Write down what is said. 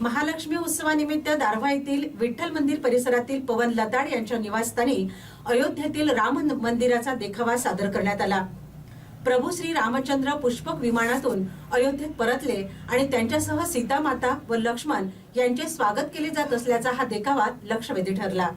महालक्ष्मी उत्सवानिमित्त दारव्हा येथील विठ्ठल मंदिर परिसरातील पवन लताड यांच्या निवासस्थानी अयोध्येतील राम मंदिराचा देखावा सादर करण्यात आला. प्रभू श्री रामचंद्र पुष्पक विमानातून अयोध्येत परतले आणि त्यांच्यासह सीता माता व लक्ष्मण यांचे स्वागत केले जात असल्याचा हा देखावा लक्षवेधी ठरला.